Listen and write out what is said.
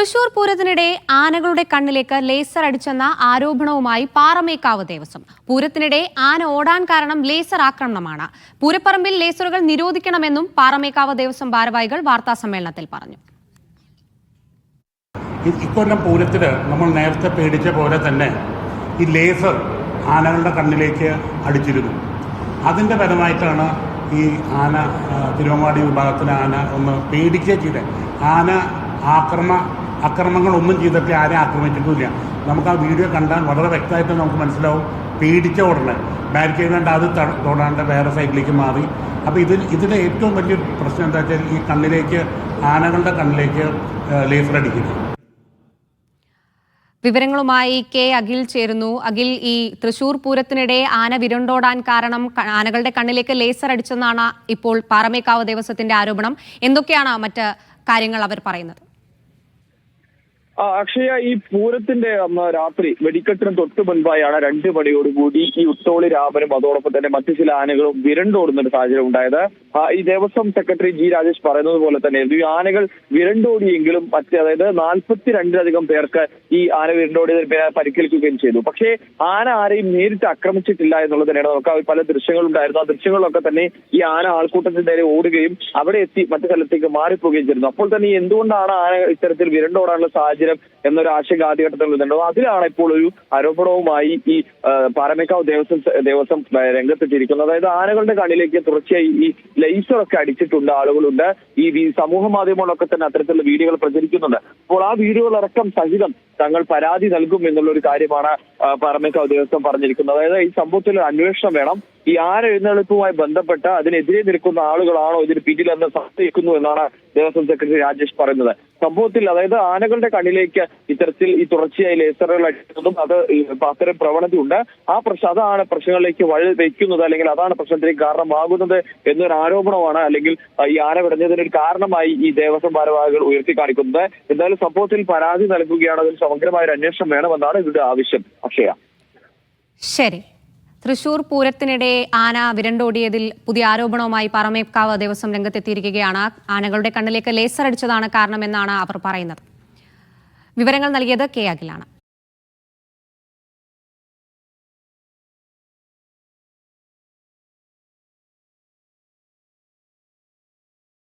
തൃശൂർ പൂരത്തിനിടെ ആനകളുടെ കണ്ണിലേക്ക് ലേസർ അടിച്ചെന്ന ആരോപണവുമായി പാറമേക്കാവ് ദേവസ്വം. പൂരത്തിനിടെ ആന ഓടാൻ കാരണം ലേസർ ആക്രമണമാണ്. പൂരപ്പറമ്പിൽ ലേസറുകൾ നിരോധിക്കണമെന്നും പാറമേക്കാവ് ദേവസ്വം ഭാരവാഹികൾ വാർത്താസമ്മേളനത്തിൽ പറഞ്ഞു. ഇ- ഇക്കൊല്ലം പൂരത്തിൽ നമ്മൾ നേരത്തെ പേടിച്ച പോലെ തന്നെ ഈ ലേസർ ആനകളുടെ കണ്ണിലേക്ക് അടിച്ചിരുന്നു. അതിന്റെ ഫലമായിട്ടാണ് ഈ ആന തിരുവമ്പാടി വിഭാഗത്തിലെ ആന ഒന്ന് പേടിക്കുക ചെയ്തത്. ആന ആക്രമ അക്രമങ്ങളൊന്നും ചെയ്തിട്ട് ആരെ ആക്രമിച്ചിട്ടുമില്ല. നമുക്ക് ആ വീഡിയോ കണ്ടാൽ വളരെ വ്യക്തമായിട്ട് നമുക്ക് മനസ്സിലാവും. പേടിച്ച ഉടനെ ബാരിക്കേഡ് കണ്ട് അത് തൊടാണ്ട് വേറെ സൈഡിലേക്ക് മാറി. അപ്പോൾ ഇതിൽ ഇതിലെ ഏറ്റവും വലിയൊരു പ്രശ്നം എന്താ വെച്ചാൽ ഈ കണ്ണിലേക്ക് ആനകളുടെ കണ്ണിലേക്ക് ലേസർ അടിക്കുന്നു വിവരങ്ങളുമായി കെ അഖിൽ ചേരുന്നു. അഖിൽ ഈ തൃശൂർ പൂരത്തിനിടെ ആന വിരണ്ടോടാൻ കാരണം ആനകളുടെ കണ്ണിലേക്ക് ലേസർ അടിച്ചെന്നാണ് ഇപ്പോൾ പാറമേക്കാവ് ദേവസ്വത്തിന്റെ ആരോപണം. എന്തൊക്കെയാണ് മറ്റ് കാര്യങ്ങൾ അവർ പറയുന്നത്? അക്ഷയ ഈ പൂരത്തിന്റെ അന്ന് രാത്രി വെടിക്കെട്ടിന് തൊട്ട് മുൻപായാണ് രണ്ട് മണിയോടുകൂടി ഈ ഉത്തോളി രാമനും അതോടൊപ്പം തന്നെ മറ്റു ചില ആനകളും വിരണ്ടോടുന്ന ഒരു സാഹചര്യം ഉണ്ടായത്. ഈ ദേവസ്വം സെക്രട്ടറി ജി രാജേഷ് പറയുന്നത് പോലെ തന്നെ ഈ ആനകൾ വിരണ്ടോടിയെങ്കിലും മറ്റ് അതായത് നാൽപ്പത്തിരണ്ടിലധികം പേർക്ക് ഈ ആന വിരണ്ടോടി പരിക്കേൽക്കുകയും ചെയ്തു. പക്ഷേ ആന ആരെയും നേരിട്ട് ആക്രമിച്ചിട്ടില്ല എന്നുള്ളത് തന്നെയാണ് നമുക്ക് പല ദൃശ്യങ്ങളുണ്ടായിരുന്നു ആ ദൃശ്യങ്ങളിലൊക്കെ തന്നെ ഈ ആന ആൾക്കൂട്ടത്തിന്റെ നേരെ ഓടുകയും അവിടെ എത്തി മറ്റു സ്ഥലത്തേക്ക് മാറിപ്പോവുകയും ചെയ്തിരുന്നു. അപ്പോൾ തന്നെ എന്തുകൊണ്ടാണ് ആന ഇത്തരത്തിൽ വിരണ്ടോടാനുള്ള സാഹചര്യം എന്നൊരു ആശങ്ക ആദ്യഘട്ടത്തിൽ നിന്നുണ്ടോ അതിലാണ് ഇപ്പോൾ ഒരു അരോപണവുമായി ഈ പാരമേക്കാവ് ദേവസ്വം ദേവസ്വം രംഗത്തെത്തിയിരിക്കുന്നത്. അതായത് ആനകളുടെ കണ്ണിലേക്ക് തുടർച്ചയായി ഈ ലൈസറൊക്കെ അടിച്ചിട്ടുണ്ട് ആളുകളുണ്ട്. ഈ സമൂഹ മാധ്യമങ്ങളൊക്കെ തന്നെ അത്തരത്തിലുള്ള വീഡിയോകൾ പ്രചരിക്കുന്നുണ്ട്. അപ്പോൾ ആ വീഡിയോകളടക്കം സഹിതം തങ്ങൾ പരാതി നൽകും എന്നുള്ള ഒരു കാര്യമാണ് പറമേക്ക ഉദ്യോഗസ്ഥം പറഞ്ഞിരിക്കുന്നത്. അതായത് ഈ സംഭവത്തിൽ അന്വേഷണം വേണം. ഈ ആരെഴുന്നള്ളിപ്പുമായി ബന്ധപ്പെട്ട് അതിനെതിരെ നിൽക്കുന്ന ആളുകളാണോ ഇതിന് പിന്നിലെന്ന് സംശയിക്കുന്നു എന്നാണ് ദേവസ്വം സെക്രട്ടറി രാജേഷ് പറയുന്നത്. സംഭവത്തിൽ അതായത് ആനകളുടെ കണ്ണിലേക്ക് ഇത്തരത്തിൽ ഈ തുടർച്ചയായി ലേസറുകൾ അടിക്കുന്നതും അത് അത്തരം പ്രവണതയുണ്ട് ആ പ്രശ്നം അതാണ് പ്രശ്നങ്ങളിലേക്ക് വഴി വയ്ക്കുന്നത് അല്ലെങ്കിൽ അതാണ് പ്രശ്നത്തിലേക്ക് കാരണമാകുന്നത് എന്നൊരു ആരോപണമാണ് അല്ലെങ്കിൽ ഈ ആന വിടഞ്ഞതിനൊരു കാരണമായി ഈ ദേവസ്വം ഭാരവാഹികൾ ഉയർത്തി കാണിക്കുന്നത് എന്തായാലും സംഭവത്തിൽ പരാതി നൽകുകയാണ് അതിന് സമഗ്രമായ ഒരു അന്വേഷണം വേണമെന്നാണ് ഇതിന്റെ ആവശ്യം അക്ഷയ. ശരി. തൃശൂർ പൂരത്തിനിടെ ആന വിരണ്ടോടിയതിൽ പുതിയ ആരോപണവുമായി പറമേക്കാവ് ദേവസ്വം രംഗത്തെത്തിയിരിക്കുകയാണ്. ആനകളുടെ കണ്ണിലേക്ക് ലേസർ അടിച്ചതാണ് കാരണമെന്നാണ് അവർ പറയുന്നത്. വിവരങ്ങൾ നൽകിയത് കെ അഖിലാണ്.